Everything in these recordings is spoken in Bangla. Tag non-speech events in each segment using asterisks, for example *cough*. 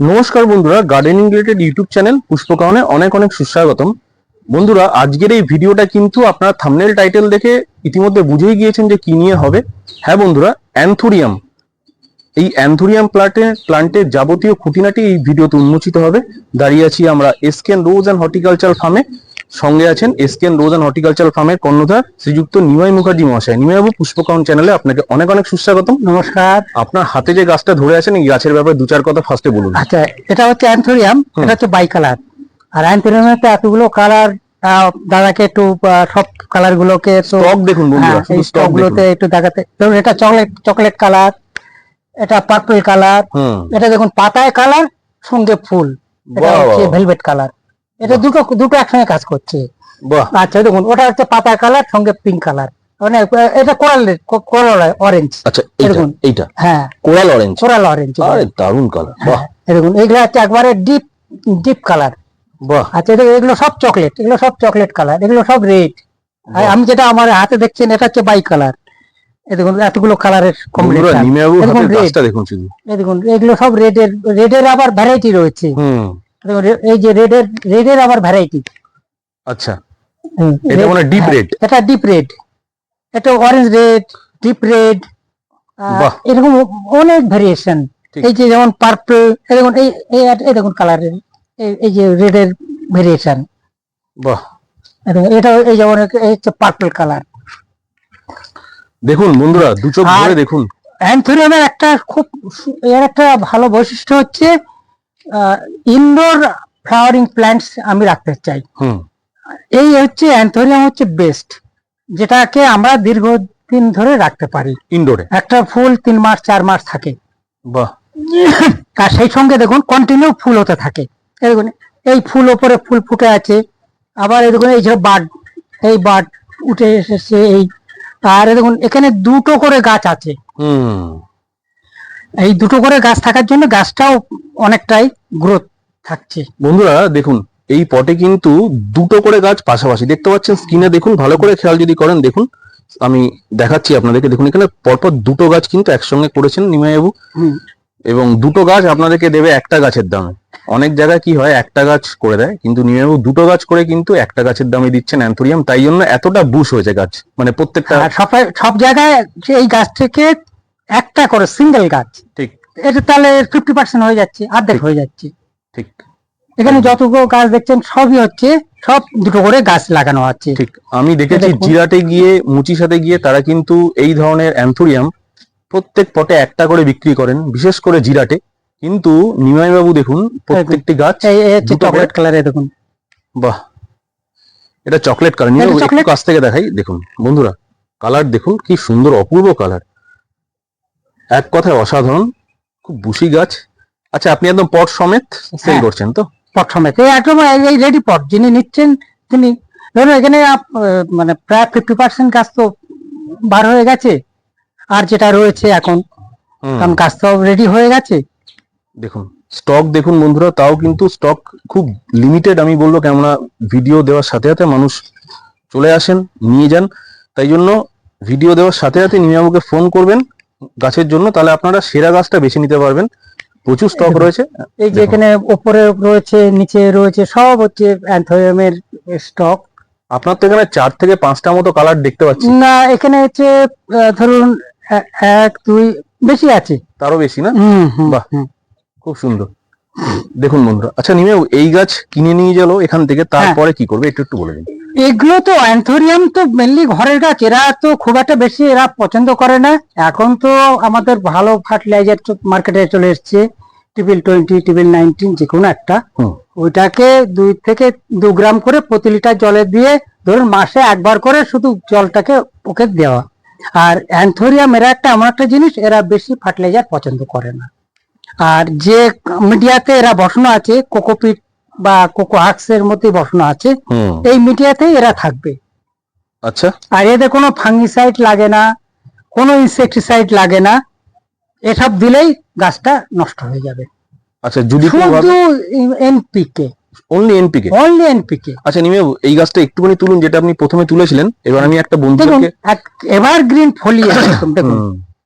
নমস্কার বন্ধুরা গার্ডেনিং রিলেটেড ইউটিউব চ্যানেল পুষ্পকাহনে অনেক অনেক সুস্বাগতম। বন্ধুরা, আজকের এই ভিডিওটা কিন্তু আপনারা থামনেল টাইটেল দেখে ইতিমধ্যে বুঝেই গিয়েছেন যে কি নিয়ে হবে। হ্যাঁ বন্ধুরা অ্যান্থুরিয়াম এই অ্যান্থুরিয়াম প্লান্টে প্লান্টের যাবতীয় খুঁটিনাটি এই ভিডিওতে উন্মোচিত হবে। দাঁড়িয়ে আছি আমরা এসকেন রোজ অ্যান্ড হর্টিকালচার ফার্মে সঙ্গে আছেন এসকেন রোজ অ্যান্ড হর্টিকালচার ফার্মের কর্ণধার শ্রীযুক্ত নিমাই মুখার্জি মহাশয়। নিমাইবাবু পুষ্পকাহন চ্যানেলে আপনাকে অনেক অনেক সুস্বাগতম। নমস্কার। আপনার হাতে যে গাছটা ধরে আছেন এই গাছের ব্যাপারে দু চার কথা ফার্স্টে বলুন। আচ্ছা এটা হচ্ছে অ্যান্থোরিয়াম এটা হচ্ছে বাই কালার আর অ্যান্থোরিয়ামের তো এতগুলো কালার দাদাকে একটু সব কালার গুলোকে স্টক দেখুন বন্ধুরা হ্যাঁ, এই স্টক স্টক গুলোতে একটু দেখাতে ধরুন এটা চকলেট চকলেট কালার এটা পার্পল কালার এটা দেখুন পাতায় কালার সঙ্গে ফুল এটা হচ্ছে ভেলভেট কালার এটা দুটো দুটো একসঙ্গে কাজ করছে। বাহ। আচ্ছা দেখুন ওটা হচ্ছে পাতা কালার সঙ্গে পিঙ্ক কালার। মানে এটা কোরাল কোরাল অরেঞ্জ আচ্ছা এইটা এরকম। এইটা? হ্যাঁ। কোরাল অরেঞ্জ কোরাল অরেঞ্জ আরে দারুণ কালার বাহ। দেখুন এগুলো হচ্ছে একবারে ডিপ ডিপ কালার বাহ। আচ্ছা এটা- এগুলো সব চকলেট এগুলো সব চকলেট কালার এগুলো সব রেড আমি যেটা আমার হাতে দেখছেন এটা হচ্ছে বাই কালার এই দেখুন এতগুলো কালারের কম্বিনেশন দেখুন দেখুন এগুলো সব রেডের রেডের আবার ভ্যারাইটি রয়েছে। হুম। এই যে রেডের রেডের আবার ভ্যারাইটি আচ্ছা। এটা মানে ডিপ রেড এটা ডিপ রেড এটা অরেঞ্জ রেড ডিপ রেড। এরকম অনেক ভ্যারিয়েশন এই যে যেমন পার্পল এই দেখুন এই এই দেখুন কালারের এই যে রেডের ভেরিয়েশন বাহ। এটা এই যেমন এই হচ্ছে পার্পল কালার দেখুন বন্ধুরা দু চোখ ধরে দেখুন। অ্যান্থোরিয়ামের একটা খুব এর একটা ভালো বৈশিষ্ট্য হচ্ছে ইনডোর ফ্লাওয়ারিং প্ল্যান্টস আমি রাখতে চাই। হুম। এই হচ্ছে অ্যান্থোরিয়াম হচ্ছে বেস্ট যেটাকে আমরা দীর্ঘদিন ধরে রাখতে পারি। ইনডোরে একটা ফুল তিন মাস চার মাস থাকে। বাহ। আর সেই সঙ্গে দেখুন কন্টিনিউ ফুল হতে থাকে। এই দেখুন এই ফুল ওপরে ফুল ফুটে আছে। আবার এই দেখুন এই যে বার্ড এই বার্ড উঠে এসেছে এই। আর দেখুন এখানে দুটো করে গাছ আছে। হুম। এই দুটো করে গাছ থাকার জন্য গাছটাও অনেকটাই গ্রোথ থাকছে। বন্ধুরা দেখুন এই পটে কিন্তু দুটো করে গাছ পাশাপাশি। দেখতে পাচ্ছেন স্ক্রিনে দেখুন ভালো করে খেয়াল যদি করেন দেখুন আমি দেখাচ্ছি আপনাদেরকে। দেখুন এখানে পরপর দুটো গাছ কিন্তু একসঙ্গে করেছেন নিমাইবাবু। এবং দুটো গাছ আপনাদেরকে দেবে একটা গাছের দামে। অনেক জায়গায় কি হয় একটা গাছ করে দেয় কিন্তু নিমাইবাবু দুটো গাছ করে কিন্তু একটা গাছের দামে দিচ্ছেন অ্যান্থোরিয়াম। তাই জন্য এতটা বুশ হয়েছে গাছ। মানে প্রত্যেকটা আর সব সব জায়গায় এই গাছ থেকে একটা করে সিঙ্গেল গাছ। ঠিক। এটা তাহলে ফিফটি পার্সেন্ট হয়ে যাচ্ছে অর্ধেক হয়ে যাচ্ছে। ঠিক। এখানে যতগুলো গাছ দেখছেন সবই হচ্ছে সব দুটো করে গাছ লাগানো আছে। ঠিক। আমি দেখেছি। জিরাটে গিয়ে মুচি সাথে গিয়ে তারা কিন্তু এই ধরনের অ্যান্থোরিয়াম প্রত্যেক পটে একটা করে বিক্রি করেন বিশেষ করে জিরাটে। কিন্তু নিমাই বাবু দেখুন। প্রত্যেকটি গাছ চকলেট কালারে দেখুন। বাহ। এটা চকলেট কালার নিয়ে একটু কাছ থেকে দেখাই দেখুন। বন্ধুরা কালার দেখুন কি সুন্দর অপূর্ব কালার এক কথায় অসাধারণ। খুব বুশি গাছ। আচ্ছা আপনি একদম পট সমেত সেল হ্যাঁ। করছেন তো? পট সমেত। এই একদম এই- রেডি পট যিনি নিচ্ছেন তিনি ধরুন এখানে মানে প্রায় ফিফটি পার্সেন্ট গাছ তো বার হয়ে গেছে। আর যেটা রয়েছে এখন কারণ গাছ তো রেডি হয়ে গেছে। দেখুন স্টক দেখুন বন্ধুরা তাও কিন্তু স্টক খুব লিমিটেড আমি বলব কেননা ভিডিও দেওয়ার সাথে সাথে মানুষ চলে আসেন নিয়ে যান। তাই জন্য ভিডিও দেওয়ার সাথে সাথে নিয়ামকে ফোন করবেন। গাছের জন্য তাহলে আপনারা সেরা গাছটা বেছে নিতে পারবেন। প্রচুর স্টক রয়েছে। এই যে এখানে ওপরে রয়েছে নিচে রয়েছে সব হচ্ছে অ্যান্থোরিয়ামের স্টক আপনার তো এখানে চার থেকে পাঁচটা মতো কালার দেখতে পাচ্ছি। না এখানে হচ্ছে ধরুন এক দুই বেশি আছে। তারও বেশি না? বাহ। খুব সুন্দর। দেখুন বন্ধুরা আচ্ছা নিমে এই গাছ কিনে নিয়ে গেল এখান থেকে হ্যাঁ। তারপরে কি করবে একটু একটু বলে দিন। এগুলো তো অ্যান্থোরিয়াম তো মেনলি ঘরের গাছ। এরা তো খুব একটা বেশি এরা পছন্দ করে না। এখন তো আমাদের ভালো ফার্টিলাইজার মার্কেটে চলে এসছে। টিবিল টোয়েন্টি টিবিল নাইনটিন যে কোনো একটা। ওইটাকে দুই থেকে দু গ্রাম করে প্রতি লিটার জলে দিয়ে ধরুন মাসে একবার করে শুধু জলটাকে ওকে দেওয়া। আর অ্যান্থোরিয়াম এরা একটা এমন একটা জিনিস এরা বেশি ফার্টিলাইজার পছন্দ করে না। আর যে মিডিয়াতে এরা বসানো আছে কোকোপিট বা কোকো হাক্সের মধ্যে বসানো আছে। এই মিডিয়াতেই এরা থাকবে। আচ্ছা। আর এদের কোনো ফাঙ্গিসাইড লাগে না কোনো ইনসেকটিসাইড লাগে না। এসব দিলেই গাছটা নষ্ট হয়ে যাবে। আচ্ছা যদি শুধু NPK only NPK only NPK আচ্ছা নিমে এই গাছটা একটুখানি তুলুন যেটা আপনি প্রথমে তুলেছিলেন। এবার আমি একটা বন্ধুকে এভারগ্রিন ফলিয়ে দেখুন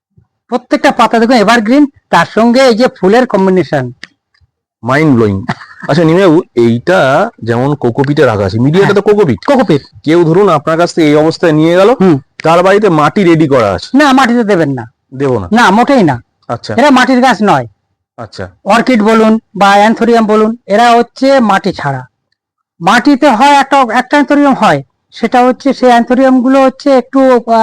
*coughs* প্রত্যেকটা পাতা দেখুন এভারগ্রিন তার সঙ্গে এই যে ফুলের কম্বিনেশন মাইন্ড ব্লোয়িং আচ্ছা নিমেবাবু এইটা যেমন কোকোপিটে রাখা আছে মিডিয়াটা তো কোকোপিট। কোকোপিট। কেউ ধরুন আপনার কাছ থেকে এই অবস্থায় নিয়ে গেল তার বাড়িতে মাটি রেডি করা আছে। না মাটিতে দেবেন না। দেবো না। না মোটেই না। আচ্ছা। এরা মাটির গাছ নয়। আচ্ছা। অর্কিড বলুন বা অ্যান্থোরিয়াম বলুন এরা হচ্ছে মাটি ছাড়া। মাটিতে হয় একটা একটা অ্যান্থোরিয়াম হয় সেটা হচ্ছে সেই অ্যান্থোরিয়ামগুলো হচ্ছে একটু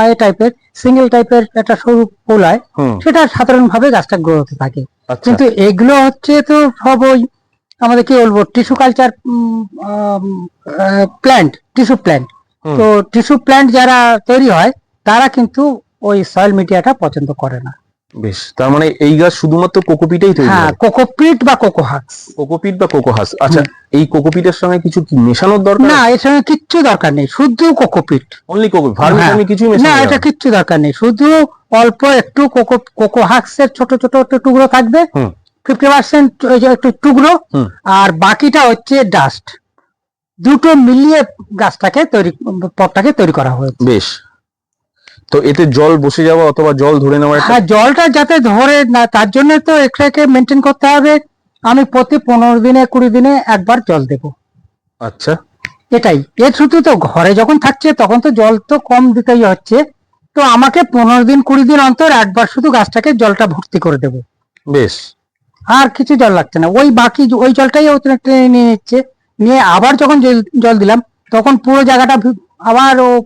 এ টাইপের সিঙ্গেল টাইপের একটা সরু ফুল হয় সেটা সাধারণভাবে গাছটা গ্রো হতে থাকে। কিন্তু এগুলো হচ্ছে তো সব ওই আমাদের কি বলব tissue culture plant tissue plant তো টিস্যু প্ল্যান্ট যারা তৈরি হয় তারা কিন্তু ওই সয়েল মিডিয়াটা পছন্দ করে না। বেশ তার মানে এই গাছ শুধুমাত্র কোকোপিটেই তৈরি হ্যাঁ কোকোপিট বা কোকোহাক্স কোকোপিট বা কোকোহাস আচ্ছা এই কোকোপিটের সঙ্গে কিছু কি মেশানোর দরকার না এর সঙ্গে কিচ্ছু দরকার নেই শুধু কোকোপিট অনলি কোকো ভার্মি হ্যাঁ। টার্মি কিছুই না এটা কিচ্ছু দরকার নেই শুধু অল্প একটু কোকো কোকোহাক্স এর ছোট ছোট একটু টুকরো থাকবে। ফিফটি পার্সেন্ট একটু টুকরো। আর বাকিটা হচ্ছে ডাস্ট। দুটো মিলিয়ে গাছটাকে তৈরি পটটাকে তৈরি করা হয়েছে। বেশ তো এতে জল বসে যাওয়া অথবা জল ধরে একটা হ্যাঁ জলটা যাতে ধরে না তার জন্য তো এটাকে মেনটেন করতে হবে। আমি প্রতি পনেরো দিনে কুড়ি দিনে একবার জল দেব। আচ্ছা। এটাই। এর শুধু তো ঘরে যখন থাকছে তখন তো জল তো কম দিতেই হচ্ছে। তো আমাকে পনেরো দিন কুড়ি দিন অন্তর একবার শুধু গাছটাকে জলটা ভর্তি করে দেবো। বেশ। আর কিছু জল লাগছে না। ওই বাকি ওই জলটাই ও টেনে নিয়ে নিচ্ছে। নিয়ে আবার যখন জল- জল দিলাম তখন পুরো জায়গাটা আবার ও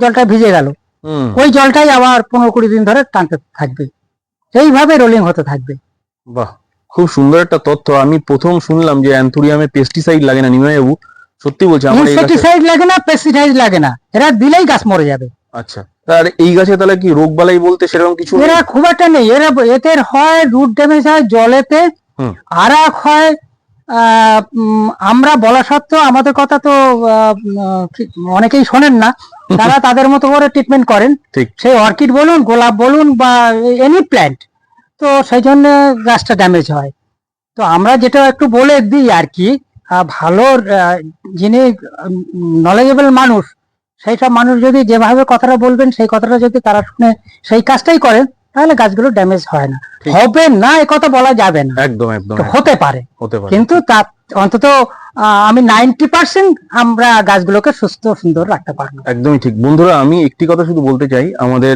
জলটা ভিজে গেল। ওই জলটাই আবার পনেরো কুড়ি দিন ধরে টানতে থাকবে। এইভাবে রোলিং হতে থাকবে। বাহ খুব সুন্দর একটা তথ্য। আমি প্রথম শুনলাম যে অ্যান্থোরিয়ামে পেস্টিসাইড লাগে না নিমাইবাবু। সত্যি বলছি আমার ইনসেকটিসাইড লাগে না পেস্টিসাইড লাগে না। এরা দিলেই গাছ মরে যাবে। আচ্ছা আর এই গাছে তাহলে কি রোগ বালাই বলতে সেরকম কিছু নেই? এরা খুব একটা নেই। এরা এদের হয় রুট ড্যামেজ হয় জলেতে। আর এক হয় আহ, আমরা বলা সত্ত্বেও আমাদের কথা তো অনেকেই শোনেন না। তারা তাদের মতো করে ট্রিটমেন্ট করেন। সেই অর্কিড বলুন গোলাপ বলুন বা এনি প্ল্যান্ট তো সেই জন্য গাছটা ড্যামেজ হয়। তো আমরা যেটা একটু বলে দিই আর কি ভালো যিনি নলেজেবল মানুষ সেই সব মানুষ যদি যেভাবে কথাটা বলবেন সেই কথাটা যদি তারা শুনে সেই কাজটাই করেন। তাহলে গাছগুলো ড্যামেজ হয় না। হবে না এ কথা বলা যাবে না। একদম একদম হতে পারে। হতে পারে। কিন্তু তা অন্তত আমি নাইনটি পার্সেন্ট আমরা গাছগুলোকে সুস্থ সুন্দর রাখতে পারব একদমই ঠিক। বন্ধুরা আমি একটি কথা শুধু বলতে চাই। আমাদের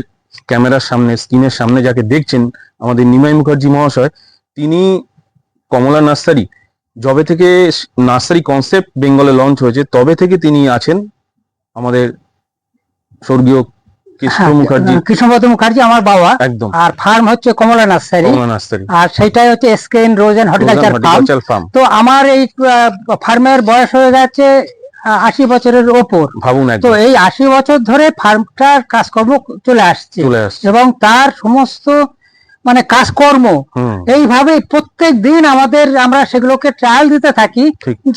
ক্যামেরার সামনে স্ক্রিনের সামনে যাকে দেখছেন আমাদের নিমাই মুখার্জি মহাশয় তিনি কমলা নার্সারি যবে থেকে নার্সারি কনসেপ্ট বেঙ্গলে লঞ্চ হয়েছে তবে থেকে তিনি আছেন আমাদের স্বর্গীয় কৃষ্ণ হ্যাঁ, মুখার্জি কৃষ্ণপদ মুখার্জি আমার বাবা একদম। আর ফার্ম হচ্ছে কমলা নার্সারি। কমলা নার্সারি। আর সেইটাই হচ্ছে SKN rose and horticulture farm horticulture তো আমার এই ফার্মের বয়স হয়ে যাচ্ছে আশি বছরের ওপর। ভাবুন তো এই আশি বছর ধরে ফার্মটার কাজকর্ম চলে আসছে। এবং তার সমস্ত মানে কাজকর্ম। এইভাবে প্রত্যেক দিন আমাদের আমরা সেগুলোকে ট্রায়াল দিতে থাকি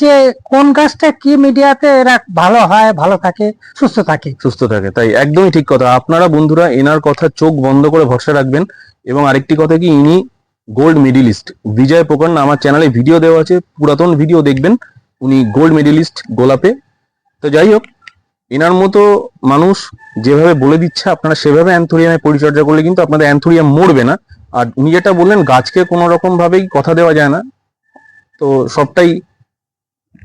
যে কোন কাজটা কি মিডিয়াতে এরা ভালো হয় ভালো থাকে সুস্থ থাকে। সুস্থ থাকে তাই একদমই ঠিক কথা। আপনারা বন্ধুরা এনার কথা চোখ বন্ধ করে ভরসা রাখবেন। এবং আরেকটি কথা কি ইনি গোল্ড মেডেলিস্ট বিজয় পোকন আমার চ্যানেলে ভিডিও দেওয়া আছে পুরাতন ভিডিও দেখবেন। উনি গোল্ড মেডেলিস্ট গোলাপে। তো যাই হোক এনার মতো মানুষ যেভাবে বলে দিচ্ছে আপনারা সেভাবে অ্যান্থোরিয়ামে পরিচর্যা করলে কিন্তু আপনাদের অ্যান্থোরিয়াম মরবে না। আর উনি যেটা বললেন গাছকে কোনো রকম ভাবেই কথা দেওয়া যায় না। তো সবটাই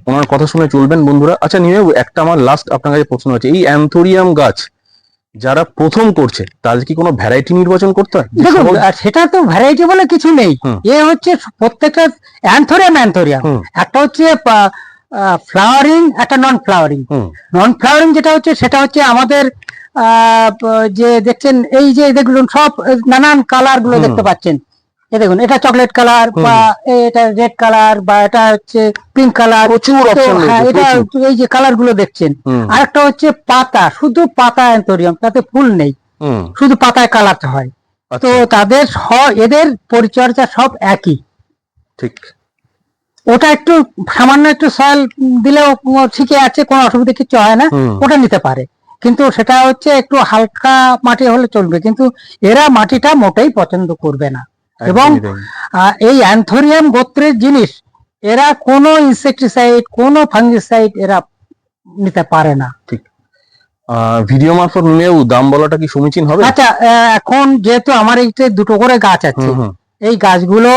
ওনার কথা শুনে চলবেন বন্ধুরা। আচ্ছা নিয়ে একটা আমার লাস্ট আপনার কাছে প্রশ্ন আছে। এই অ্যান্থোরিয়াম গাছ যারা প্রথম করছে তাদের কি কোনো ভ্যারাইটি নির্বাচন করতে হয়? সেটা তো ভ্যারাইটি বলে কিছু নেই। এ হচ্ছে প্রত্যেকটা অ্যান্থোরিয়াম অ্যান্থোরিয়াম। একটা হচ্ছে ফ্লাওয়ারিং একটা নন ফ্লাওয়ারিং নন ফ্লাওয়ারিং যেটা হচ্ছে সেটা হচ্ছে আমাদের যে দেখছেন এই যে দেখুন সব নানান কালারগুলো দেখতে পাচ্ছেন। এই দেখুন এটা চকলেট কালার বা এটা রেড কালার বা এটা হচ্ছে পিঙ্ক কালার প্রচুর হ্যাঁ এটা। এই যে কালারগুলো দেখছেন আরেকটা হচ্ছে পাতা শুধু পাতা অ্যান্থোরিয়াম তাতে ফুল নেই। শুধু পাতায় কালার হয়। তো আচ্ছা। তাদের এদের পরিচর্যা সব একই। ঠিক। ওটা একটু সামান্য একটু সয়েল দিলেও ঠিকই আছে কোনো অসুবিধা কিছু হয় না ওটা নিতে পারে। কিন্তু সেটা হচ্ছে একটু হালকা মাটি হলে চলবে কিন্তু এরা মাটিটা মোটেই পছন্দ করবে না। এবং এই অ্যান্থোরিয়াম গোত্রের জিনিস এরা কোনো ইনসেকটিসাইড কোনো ফাঙ্গিসাইড এরা নিতে পারে না। আহ, ভিডিও মারফত নিয়েও দাম বলাটা কি সমীচীন হবে? আচ্ছা এখন যেহেতু আমার এইতে দুটো করে গাছ আছে এই গাছগুলো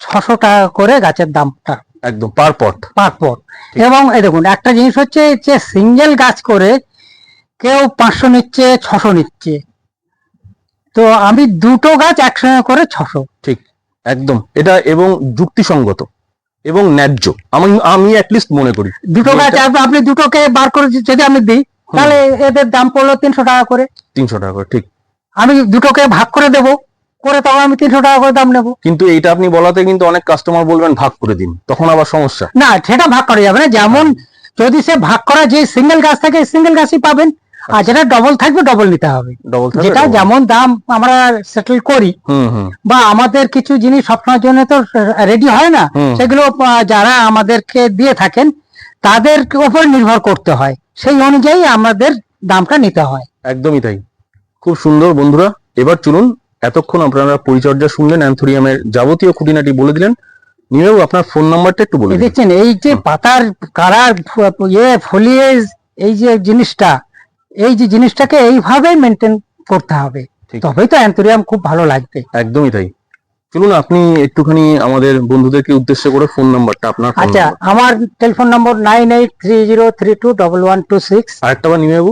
ছশো টাকা করে গাছের দামটা। একদম পার পট পার পট এবং এই দেখুন একটা জিনিস হচ্ছে যে সিঙ্গেল গাছ করে কেউ পাঁচশো নিচ্ছে ছশো নিচ্ছে। তো আমি দুটো গাছ একসঙ্গে করে ছশো। ঠিক একদম। এটা এবং যুক্তিসঙ্গত এবং ন্যায্য। আমি আমি অ্যাটলিস্ট মনে করি। দুটো গাছ আপনি দুটোকে বার করে যদি আমি দিই তাহলে এদের দাম পড়ল তিনশো টাকা করে। তিনশো টাকা করে ঠিক। আমি দুটোকে ভাগ করে দেব। করে তখন আমি তিনশো টাকা করে দাম নেব। কিন্তু এইটা আপনি বলাতে কিন্তু অনেক কাস্টমার বলবেন ভাগ করে দিন। তখন আবার সমস্যা। না সেটা ভাগ করা যাবে না। যেমন যদি সে ভাগ করা যে সিঙ্গেল গাছ থাকে সিঙ্গেল গাছই পাবেন। আর যেটা ডবল থাকবে ডবল নিতে হবে। যেটা যেমন দাম আমরা সেটেল করি বা আমাদের কিছু জিনিস সবসময়ের জন্য তো রেডি হয় না সেগুলো যারা আমাদেরকে দিয়ে থাকেন তাদের উপর নির্ভর করতে হয়। সেই অনুযায়ী আমাদের দামটা নিতে হয়। একদমই তাই। খুব সুন্দর বন্ধুরা। এবার চলুন এতক্ষণ আপনারা পরিচর্যা শুনলেন অ্যান্থোরিয়ামের যাবতীয় খুঁটিনাটি বলে দিলেন। নিয়েও আপনার ফোন নাম্বারটা একটু বলে দেখছেন এই যে পাতার কারার ইয়ে ফলিয়েজ এই যে জিনিসটা এই যে জিনিসটাকে এইভাবেই মেনটেন করতে হবে। তবেই তো অ্যান্থোরিয়াম খুব ভালো লাগবে। একদমই তাই। চলুন আপনি একটুখানি আমাদের বন্ধুদেরকে উদ্দেশ্য করে ফোন নাম্বারটা আপনার আচ্ছা আমার telephone number nine eight three zero three two double one two six আরেকটা নিয়ে যাব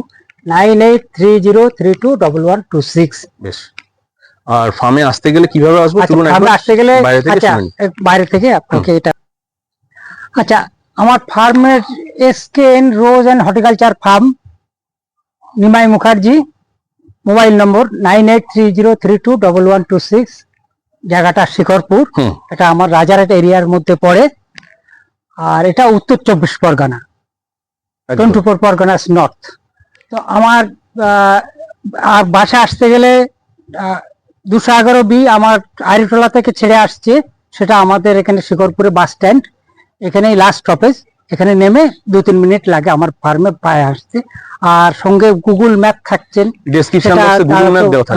nine eight three zero three two double one two six বেশ। আর ফার্মে আসতে গেলে কীভাবে আসব? চলুন আমি একবার আসতে গেলে বাইরে থেকে আচ্ছা বাইরে থেকে আপনাকে এটা। আচ্ছা আমার ফার্মের SKN rose and horticulture farm Nimai Mukherjee mobile number nine eight three zero three two double one two six জায়গাটা শিকরপুর এটা আমার রাজারহাট এরিয়ার মধ্যে পড়ে। আর এটা উত্তর চব্বিশ Pargana. Twenty four Parganas north তো আমার আর বাসা আসতে গেলে দুশো এগারো বি আমার আরিটোলা থেকে ছেড়ে আসছে। সেটা আমাদের এখানে শিকরপুরে বাস স্ট্যান্ড। এখানেই লাস্ট স্টপেজ এখানে নেমে দু তিন মিনিট লাগে আমার ফার্মে পায়ে আসতে। আর সঙ্গে গুগল ম্যাপ থাকছেন।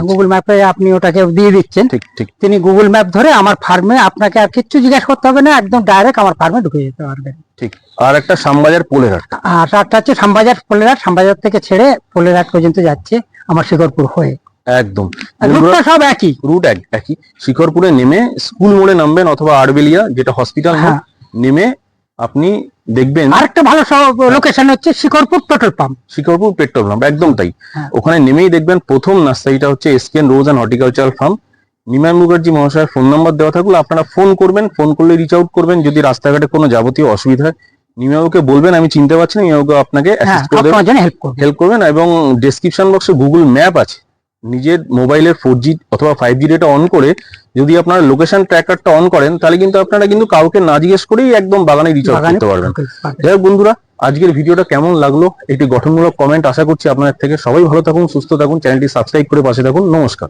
গুগল ম্যাপ আপনি ওটাকে দিয়ে দিচ্ছেন। তিনি গুগল ম্যাপ ধরে আমার ফার্মে আপনাকে আর কিচ্ছু জিজ্ঞাসা করতে হবে না একদম ডাইরেক্ট আমার ফার্মে ঢুকে যেতে পারবেন ঠিক। আর একটা শ্যামবাজার পোলের হাট। আর রাতটা হচ্ছে শ্যামবাজার পোলেরহাট শ্যামবাজার থেকে ছেড়ে পোলেরহাট পর্যন্ত যাচ্ছে আমার শিকরপুর হয়ে। একদম। রুটটা সব একই? রুট একই। শিকরপুরে নেমে স্কুল মোড়ে নামবেন অথবা আরবেলিয়া যেটা হসপিটাল হ্যাঁ। নেমে আপনি দেখবেন আরেকটা ভালো লোকেশন হচ্ছে Shikarpur petrol pump. Shikarpur petrol pump একদম তাই। হ্যাঁ। ওখানে নেমেই দেখবেন প্রথম নার্সারিটা হচ্ছে Esken rose and horticultural farm Nimai Mukherjee মহাশয়ের ফোন নাম্বার দেওয়া থাকলে আপনারা ফোন করবেন ফোন করলে রিচ আউট করবেন যদি রাস্তাঘাটে কোনো যাবতীয় অসুবিধা হয়। নিমাইবাবুকে বলবেন আমি চিনতে পারছি না নিমাইবাবু আপনাকে হ্যাঁ হেল্প হেল্প করবেন এবং ডেসক্রিপশন বক্সে গুগল ম্যাপ আছে। নিজের মোবাইলের ফোর জি অথবা ফাইভ জি ডেটা অন করে যদি আপনারা লোকেশন ট্র্যাকারটা অন করেন তাহলে কিন্তু আপনারা কিন্তু কাউকে না জিজ্ঞেস করেই একদম বাগানে রিচার্জ করতে পারবেন। পারবেন। যাই হোক বন্ধুরা আজকের ভিডিওটা কেমন লাগল একটি গঠনমূলক কমেন্ট আশা করছি আপনাদের থেকে সবাই ভালো থাকুন সুস্থ থাকুন চ্যানেলটি সাবস্ক্রাইব করে পাশে থাকুন। নমস্কার।